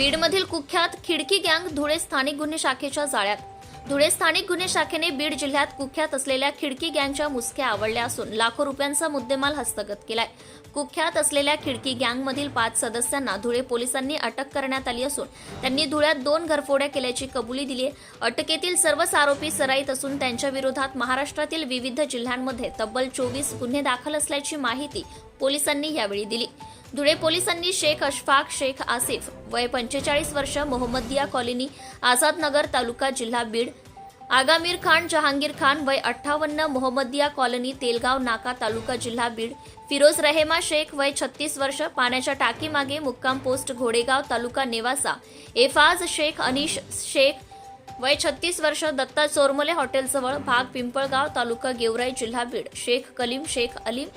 बीडमधील कुख्यात खिडकी गँग धुळे स्थानिक गुन्हे शाखेच्या जाळ्यात. धुळे स्थानिक गुन्हे शाखेने बीड जिल्ह्यात कुख्यात असलेल्या खिडकी गँगच्या मुसक्या आवडल्या असून लाखो रुपयांचा मुद्देमाल हस्तगत केलाय. कुख्यात असलेल्या खिडकी गँगमधील पाच सदस्यांना धुळे पोलिसांनी अटक करण्यात आली असून त्यांनी धुळ्यात दोन घरफोड्या केल्याची कबुली दिली आहे अटकेतील सर्वच आरोपी सराईत असून त्यांच्या विरोधात महाराष्ट्रातील विविध जिल्ह्यांमध्ये तब्बल चोवीस गुन्हे दाखल असल्याची माहिती पोलिसांनी यावेळी दिली. धुळे पोलिसांनी शेख अशफाक शेख आसिफ वय पंचेचाळीस वर्ष मोहम्मदिया कॉलनी आझादनगर तालुका जिल्हा बीड आगामीर खान जहांगीर खान वय अठ्ठावन्न मोहम्मदिया कॉलनी तेलगाव नाका तालुका जिल्हा बीड फिरोज रहेमा शेख वय छत्तीस वर्ष पाण्याच्या टाकीमागे मुक्काम पोस्ट घोडेगाव तालुका नेवासा एफाज शेख अनिश शेख वय छत्तीस वर्ष दत्ता चोरमले हॉटेलजवळ भाग पिंपळगाव तालुका गेवराई जिल्हा बीड. शेख कलीम शेख अलीम.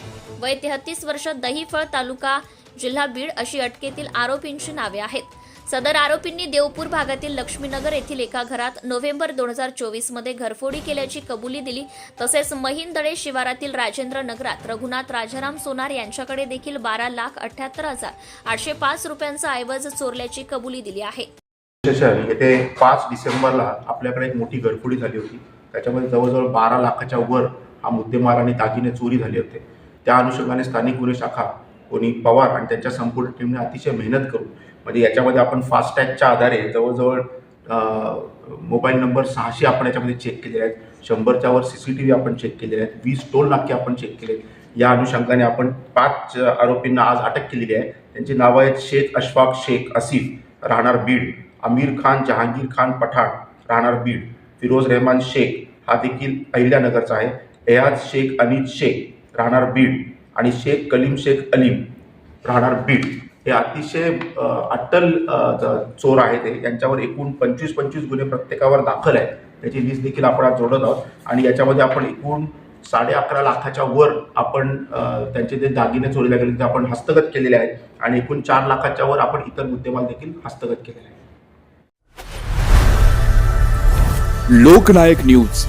वय तेहतीस वर्ष दहीफळ तालुका जिल्हा बीड अशी अटकेतील आरोपींची नावे आहेत. सदर आरोपींनी देवपूर भागातील लक्ष्मीनगर येथील एका घरात नोव्हेंबर दोन हजार चोवीसमध्ये घरफोडी केल्याची कबुली दिली. तसेच महिंदळे शिवारातील राजेंद्र नगरात रघुनाथ राजाराम सोनार यांच्याकडे देखील बारा लाख अठ्याहत्तर हजार आठशे पाच रुपयांचा ऐवज चोरल्याची कबुली दिली आहे. येथे पाच डिसेंबरला आपल्याकडे एक मोठी गडफोडी झाली होती. त्याच्यामध्ये जवळजवळ बारा लाखाच्या वर हा मुद्देमाल आणि दागिने चोरी झाले होते. त्या अनुषंगाने स्थानिक गुन्हे शाखा कोणी पवार आणि त्यांच्या संपूर्ण टीमने अतिशय मेहनत करून म्हणजे याच्यामध्ये आपण फास्टॅगच्या आधारे जवळजवळ मोबाईल नंबर सहाशे आपण याच्यामध्ये चेक केलेले आहेत. शंभरच्या वर सी सी टी व्ही आपण चेक केलेले आहेत. वीस टोल नाके आपण चेक केले आहेत. या अनुषंगाने आपण पाच आरोपींना आज अटक केलेली आहे. त्यांची नावं आहेत शेख अशफाक शेख असिफ राहणार बीड. आमिर खान जहांगीर खान पठाण राहणार बीड फिरोज रहमान शेख हा देखील अहिल्यानगरचा आहे. एयाज शेख अनिज शेख राहणार बीड आणि शेख कलीम शेख अलीम राहणार बीड. हे अतिशय अट्टल चोर आहेत हे. यांच्यावर एकूण पंचवीस पंचवीस गुन्हे प्रत्येकावर दाखल आहेत. त्याची लिस्ट देखील आपण आज जोडत आहोत. आणि याच्यामध्ये आपण एकूण साडे अकरा लाखाच्या वर आपण त्यांचे जे दागिने चोरीला गेले ते आपण हस्तगत केलेले आहेत. आणि एकूण चार लाखाच्या वर आपण इतर मुद्देमाल देखील हस्तगत केलेले आहे लोकनायक न्यूज.